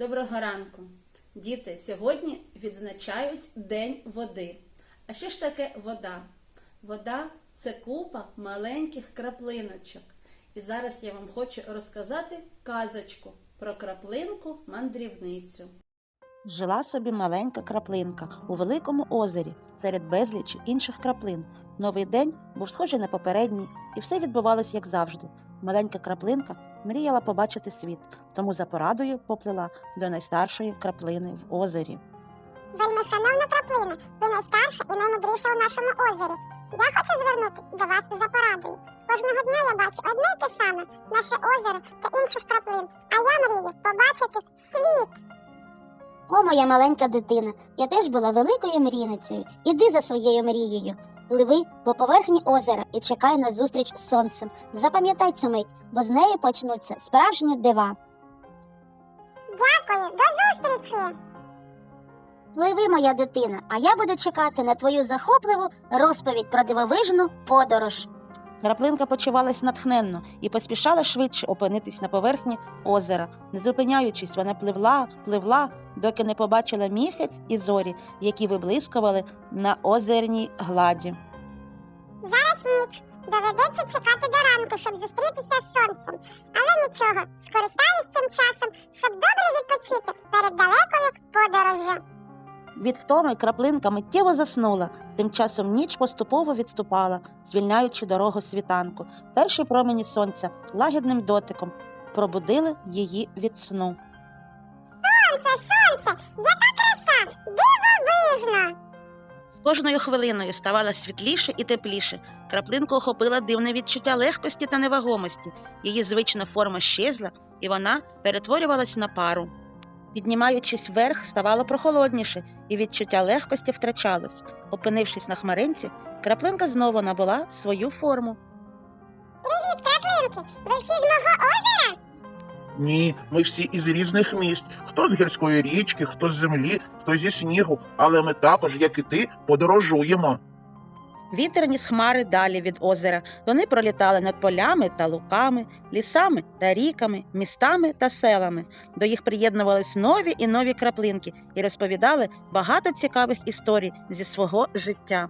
Доброго ранку. Діти, сьогодні відзначають День води. А що ж таке вода? Вода це купа маленьких краплиночок. І зараз я вам хочу розказати казочку про краплинку мандрівницю. Жила собі маленька краплинка у великому озері серед безлічі інших краплин. Новий день був схожий на попередній, і все відбувалось як завжди. Маленька краплинка мріяла побачити світ, тому за порадою поплила до найстаршої краплини в озері. Вельми шановна краплина, ви найстарша і наймудріша у нашому озері. Я хочу звернутися до вас за порадою. Кожного дня я бачу одне й те саме наше озеро та інших краплин. А я мрію побачити світ. О, моя маленька дитина, я теж була великою мрійницею. Іди за своєю мрією. Пливи по поверхні озера і чекай на зустріч з сонцем. Запам'ятай цю мить, бо з неї почнуться справжні дива. Дякую, до зустрічі! Пливи, моя дитина, а я буду чекати на твою захопливу розповідь про дивовижну подорож. Краплинка почувалась натхненно і поспішала швидше опинитись на поверхні озера. Не зупиняючись, вона пливла, пливла, доки не побачила місяць і зорі, які виблискували на озерній гладі. Зараз ніч. Доведеться чекати до ранку, щоб зустрітися з сонцем. Але нічого, скористаюсь цим часом, щоб добре відпочити перед далекою подорожжю. Від втоми краплинка миттєво заснула, тим часом ніч поступово відступала, звільняючи дорогу світанку. Перші промені сонця лагідним дотиком пробудили її від сну. Сонце, сонце, яка краса! Дивовижно! З кожною хвилиною ставало світліше і тепліше. Краплинку охопила дивне відчуття легкості та невагомості. Її звична форма щезла, і вона перетворювалась на пару. Піднімаючись вверх, ставало прохолодніше, і відчуття легкості втрачалось. Опинившись на хмаринці, краплинка знову набула свою форму. Привіт, краплинки! Ви всі з мого озера? Ні, ми всі із різних місць. Хто з гірської річки, хто з землі, хто зі снігу, але ми також, як і ти, подорожуємо. Вітер ніс хмари далі від озера. Вони пролітали над полями та луками, лісами та ріками, містами та селами. До їх приєднувались нові і нові краплинки і розповідали багато цікавих історій зі свого життя.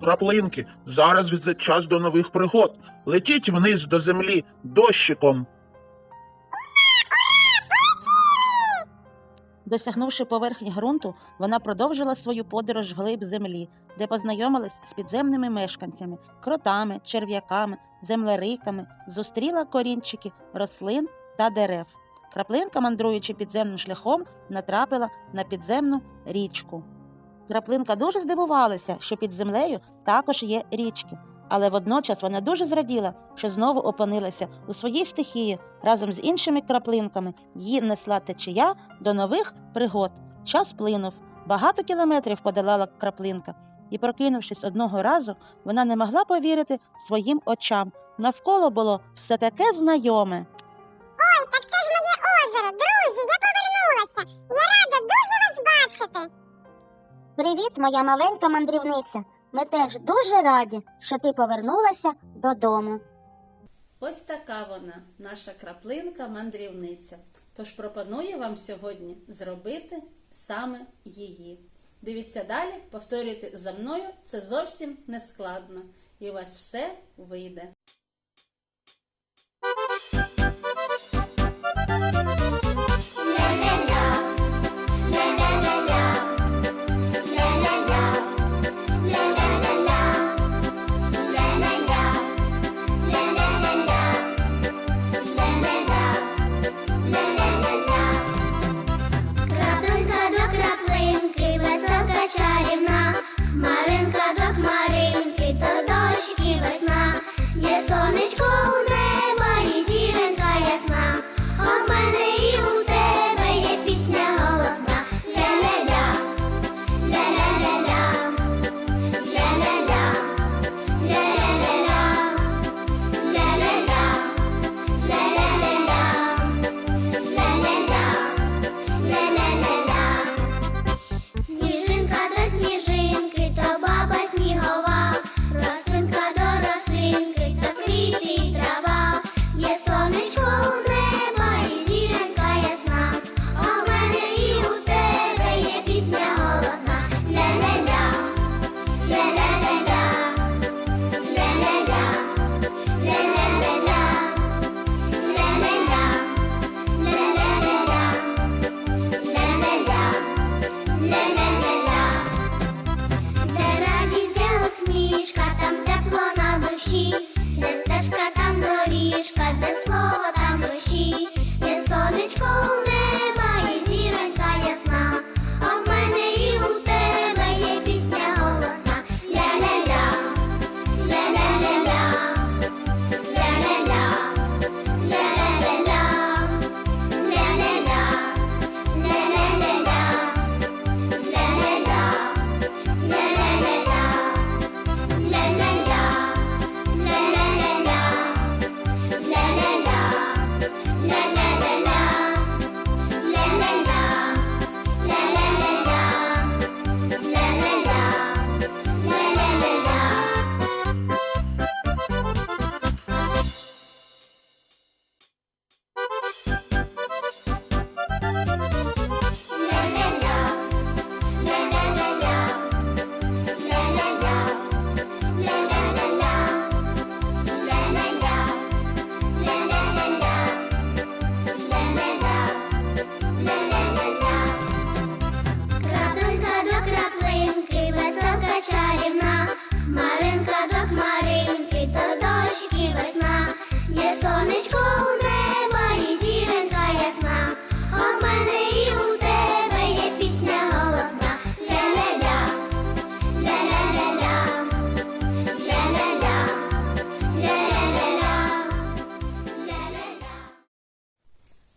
Краплинки, зараз час до нових пригод. Летіть вниз до землі дощиком. Досягнувши поверхні ґрунту, вона продовжила свою подорож вглиб землі, де познайомилась з підземними мешканцями, кротами, черв'яками, землериками, зустріла корінчики рослин та дерев. Краплинка, мандруючи підземним шляхом, натрапила на підземну річку. Краплинка дуже здивувалася, що під землею також є річки, але водночас вона дуже зраділа, що знову опинилася у своїй стихії разом з іншими краплинками. Її несла течія до нових пригод. Час плинув. Багато кілометрів подолала краплинка, і, прокинувшись одного разу, вона не могла повірити своїм очам. Навколо було все таке знайоме. Ой, так це ж моє озеро, друзі, я повернулася. Я рада дуже вас бачити. Привіт, моя маленька мандрівниця. Ми теж дуже раді, що ти повернулася додому. Ось така вона, наша краплинка мандрівниця. Тож пропоную вам сьогодні зробити саме її. Дивіться далі, повторюйте за мною, це зовсім не складно, і у вас все вийде.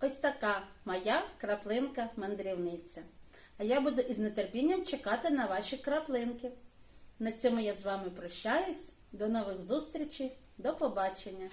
Ось така моя краплинка мандрівниця. А я буду із нетерпінням чекати на ваші краплинки. На цьому я з вами прощаюсь. До нових зустрічей. До побачення!